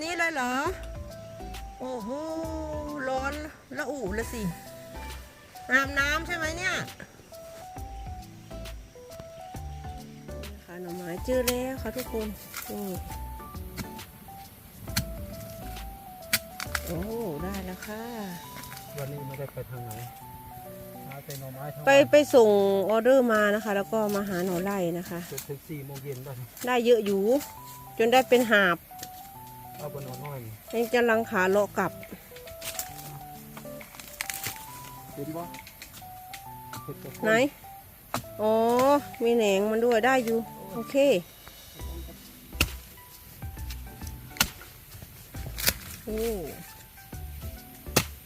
แบบนี้เลยเหรอ โอ้โห ร้อนละอูละสิ อาบน้ำใช่ไหมเนี่ยนี่ค่ะหน่อไม้เจอแล้วค่ะทุกคนนี่โอ้ ได้แล้วค่ะ วันนี้ไม่ได้ไปทางไหนมาไปหน่อไม้ทั้งไปไปส่งออเดอร์มานะคะ แล้วก็มาหาหน่อไร่นะคะ จนถึงสี่โมงเย็นได้ได้เยอะอยู่ จนได้เป็นหาบ เอาบนหน่อน้อยนี่ยังจะลังขาเลาะกลับเห็นบ่เห็ดกระโพดไหนอ๋อมีแหนงมันด้วยได้อยู่ โอเคโอ้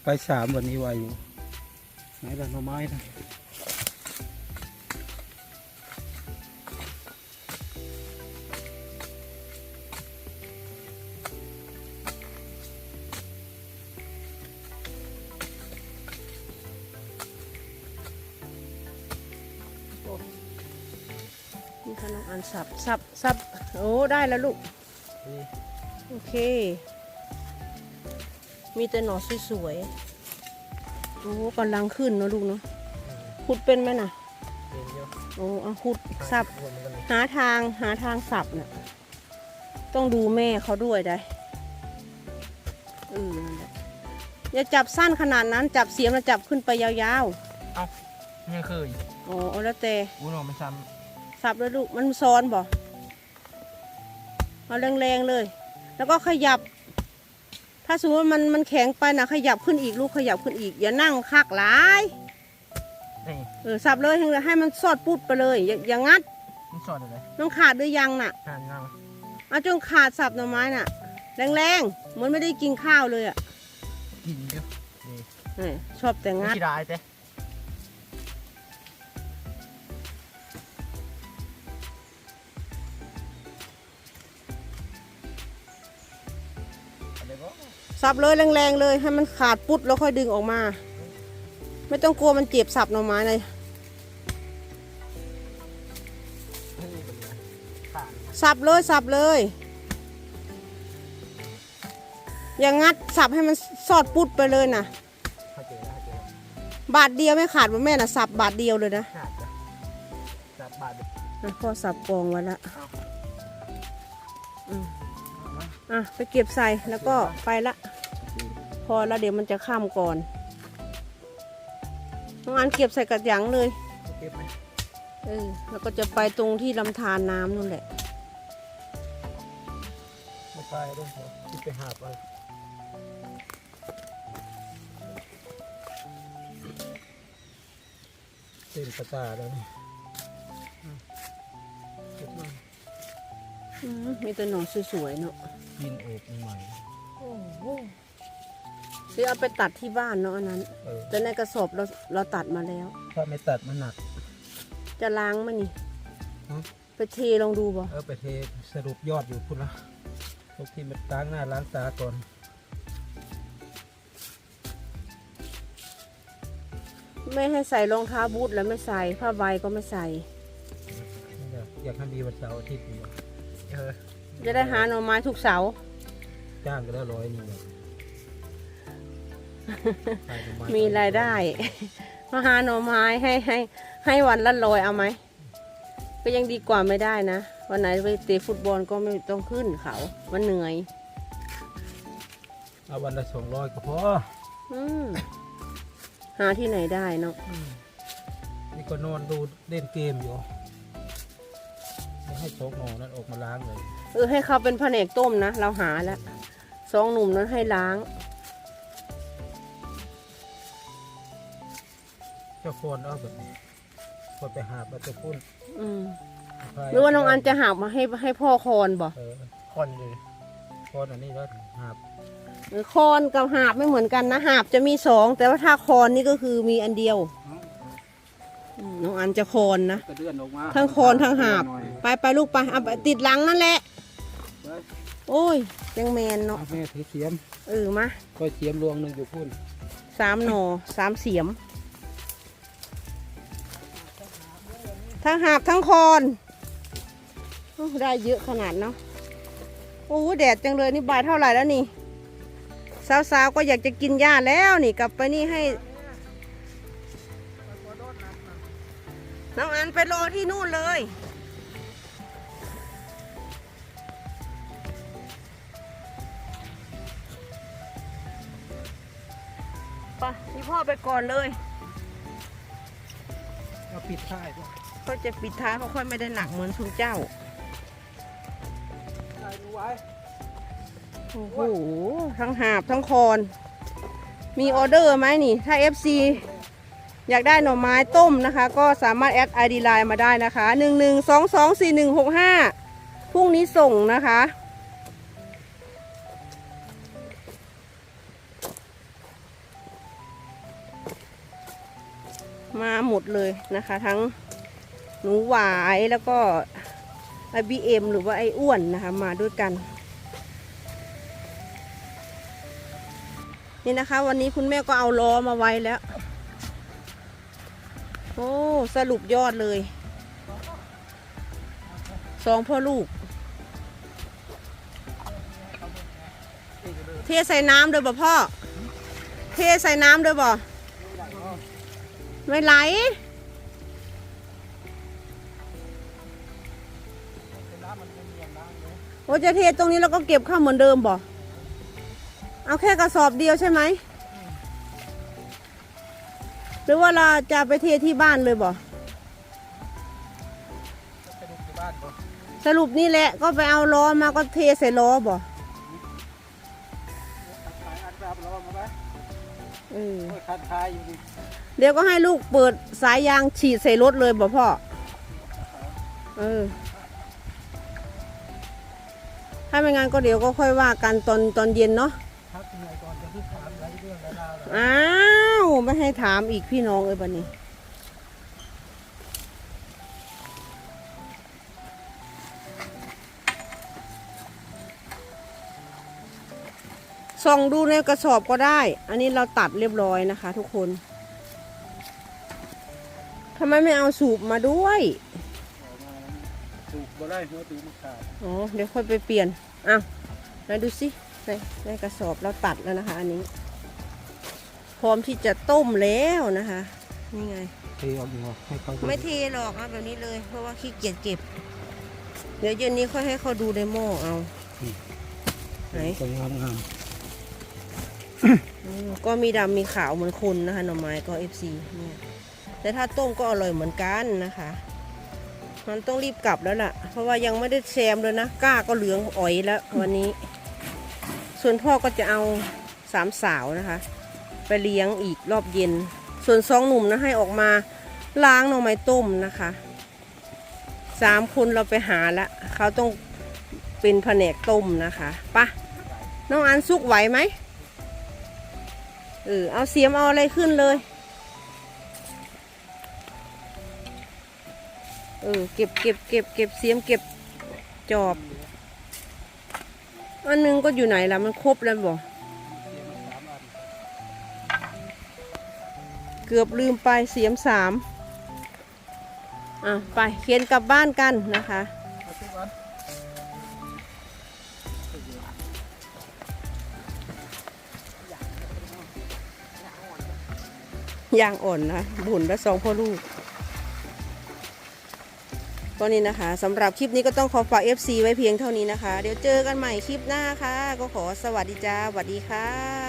ไปสามวันนี้ไวอยู่ไหนล่ะหน่อไม้นะ องอันสับสับสับโอ้ได้แล้วลูกนี่โอเค มีแต่หน่อสวยๆ โอ้กำลังขึ้นเนอะลูกเนาะขุดเป็นไหมน่ะเป็นเยอะโอ้เอาขุดสับวนกันเลยหาทางหาทางสับเนี่ยต้องดูแม่เขาด้วยได้เออนั่นแหละอย่าจับสั้นขนาดนั้นจับเสียมแล้วจับขึ้นไปยาวนี่เคยๆอ๋อเอาแล้วแต่ อุ้ยหน่อไม่ซ้ สับเลยลูกมันซ้อนบ่เอาแรงๆเลย แล้วก็ขยับ ถ้าสมมติว่ามันมันแข็งไปนะขยับขึ้นอีกลูกขยับขึ้นอีก อย่านั่งคักหลายำนี่เออสับเลยให้ให้มันสอดปุดไปเลยอย่าอย่างัดมันสอดอะไรต้องขาดหรือยังน่ะห่านเงาเอาจนขาดสับหน่อไม้น่ะ แรงๆเหมือนไม่ได้กินข้าวเลยอะกินเยอะนี่นี่ชอบแต่งัดขี้ร้ายเต้ สับเลยแรงๆเลยให้มันขาดปุ๊ดแล้วค่อยดึงออกมา ไม่ต้องกลัวมันเจ็บสับหน่อไม้เลยนี่เป็นไงผ่านสับเลยสับเลย อย่างงัดสับให้มันสอดปุ๊ดไปเลยนะเข้าใจแล้วเข้าใจแล้วบาทเดียวไม่ขาดว่าแม่น่ะสับบาทเดียวเลยนะขาดจ้ะจับบาดเดียวอะพ่อสับกองไว้ละเอาอืมเอามาอะไปเก็บใส่แล้วก็ไปละ พอแล้วเดี๋ยวมันจะข้ามก่อนน้องอันเก็บใส่กระหยังเลยเก็บไหมเออแล้วก็จะไปตรงที่ลำธารน้ำนั่นแหละไม่ไปด้วยเหรอที่ไปหาไปเต็มกระตาแล้วนี่อะเก็บมาอืมมีแต่หน่อสวยๆเนาะกินโอบใหม่โอ้โห เดี๋ยวเอาไปตัดที่บ้านเนาะอันนั้นๆเออแต่ในกระสอบเราเราตัดมาแล้ว ถ้าไม่ตัดมันหนัก จะล้างมั้ยนี่ฮะ ไปเทลองดูบ่เออไปเทสรุปยอดอยู่พุ่นละทุกที่มันล้างหน้าล้างตาก่อน ไม่ให้ใส่รองเท้าบูทแล้วไม่ใส่ผ้าใบก็ไม่ใส่นี่แหละอยากให้มีวันเสาร์อาทิตย์อยู่เออจะได้หาหน่อไม้ทุกเสาร์จ้างก็ได้ร้อยหนึงเลยขายหน่อไมีรายได้ มาหาหน่อไม้ให้ให้ ให้วันละร้อยเอาไหม ก็ยังดีกว่าไม่ได้นะ วันไหนไปเตะฟุตบอลก็ไม่ต้องขึ้นเขา มันเหนื่อย เอาวันละสองร้อยก็พออืมหาที่ไหนได้เนาะนี่ก็นอนดูเล่นเกมอยู่ไม่ให้โต๊ะหนอนั้นออกมาล้างเลย เออให้เขาเป็นแผนกต้มนะ เราหาแล้วสองหนุ่มนั้นให้ล้าง จ้าโคนเอาแบบนี้พอไปหาบแล้วจะพุ่นอืมพายหรือว่าน้องอันจะหาบมาให้ให้พ่อคอนบ่เออคอนเลยคอนอันนี้แล้วหาบหรือคอนกับหาบไม่เหมือนกันนะหาบจะมีสองแต่ว่าถ้าคอนนี่ก็คือมีอันเดียวอืมน้องอันจะคอนนะ กระเดือนออกมาทั้งคอนทั้งหาบหน่อยไปไปลูกไปเอาไปติดหลังนั่นแหละไปโอ้ยยังแมนเนาะเอาแม่ถือเสียมเออมาก็เสียมรวงหนึ่งอยู่พุ่นสามหน่อสามเสียม ทั้งหาบทั้งคอนอได้เยอะขนาดเนาะโอ้แดดจังเลยนี่บ่ายเท่าไหร่แล้วนี่สาวๆก็อยากจะกินหญ้าแล้วนี่กลับไปนี่ให้ น้องอันไปรอที่นู่นเลย ไปนี่พ่อไปก่อนเลย ปิดท้ายป่ะเขาจะปิดท้ายเขาค่อยไม่ได้หนักเหมือนทุนเจ้า ถ่ายดูไว้โอ้โห ทั้งหาบทั้งคอน มีออเดอร์ไหมนี่ ถ้า FC อยากได้หน่อไม้ต้มนะคะ ก็สามารถแอด ID Line มาได้นะคะ 1 1 2 2 4 1 6 5พรุ่งนี้ส่งนะคะ มาหมดเลยนะคะ ทั้งหนูหวายแล้วก็ไอบีเอ็มหรือว่าไออ้วนนะคะมาด้วยกัน นี่นะคะ วันนี้คุณแม่ก็เอาล้อมาไว้แล้ว โอ้สรุปยอดเลยสองพ่อลูก เทใส่น้ำด้วยบ่พ่อ เทใส่น้ำด้วยบ่ ไม่ไหล โอ้จะเทตรงนี้แล้วก็เก็บเข้าเหมือนเดิมบ่เอาแค่กระสอบเดียวใช่ไหม หรือว่าเราจะไปเทที่บ้านเลยบ่จะดูที่บ้านก่อนสรุปนี่แหละก็ไปเอาล้อมาก็เทใส่ล้อบ่หลายอันแบบเรามาไหมเออโอ้ยคันคายอยู่ดิ เดี๋ยวก็ให้ลูกเปิดสายยางฉีดใส่รถเลยบ่พ่อ เออ ถ้าไม่งั้นก็เดี๋ยวก็ค่อยว่ากันตอนตอนเย็นเนาะพักเหนื่อยก่อนจะรีบถามอะไรเรื่องอะไราวๆอ้าว ไม่ให้ถามอีกพี่น้องเอ้ยบันนี้ ส่องดูในกระสอบก็ได้ อันนี้เราตัดเรียบร้อยนะคะทุกคนำไมไม่เอาสูบมาด้วยถูกบ่ได้หัวตีมันขาดอ๋อ เดี๋ยวค่อยไปเปลี่ยนอ้าวไหนดูสิในในกระสอบเราตัดแล้วนะคะ อันนี้ พร้อมที่จะต้มแล้วนะคะ นี่ไง เทออกอยู่ให้เขาดูไม่เทหรอกเอาแบบนี้เลย เพราะว่าขี้เกียจเก็บ เดี๋ยวเย็นนี้ค่อยให้เขาดูในหม้อเอา ไหน สวยงามงามอืมก็มีดำมีขาวเหมือนคนนะคะหน่อไม้ก็ FC เนี่ย แต่ถ้าต้มก็อร่อยเหมือนกันนะคะ มันต้องรีบกลับแล้วล่ะ เพราะว่ายังไม่ได้แซมเลยนะก้าก็เหลืองอ๋อยแล้ววันนี้ ส่วนพ่อก็จะเอาสามสาวนะคะ ไปเลี้ยงอีกรอบเย็น ส่วนสองหนุ่มนะให้ออกมาล้างหน่อไม้ต้มนะคะสามคนเราไปหาละเขาต้องเป็นแผนกต้มนะคะปะน้องอันสุกไหวไหมเออเอาเสียมเอาอะไรขึ้นเลย เออเก็บเก็บเก็บเก็บเสียมเก็บจอบ อันหนึงก็อยู่ไหนล่ะมันครบแล้วบ่เกือบลืมไปเสียมสามอะไปเขียนกลับบ้านกันนะคะอาทุกอันยางอ่อนนะบุญและสองพ่อลูก ก็นี่นะคะสำหรับคลิปนี้ก็ต้องขอฝาก FC ไว้เพียงเท่านี้นะคะ เดี๋ยวเจอกันใหม่คลิปหน้าค่ะ ก็ขอสวัสดีจ้าสวัสดีค่ะ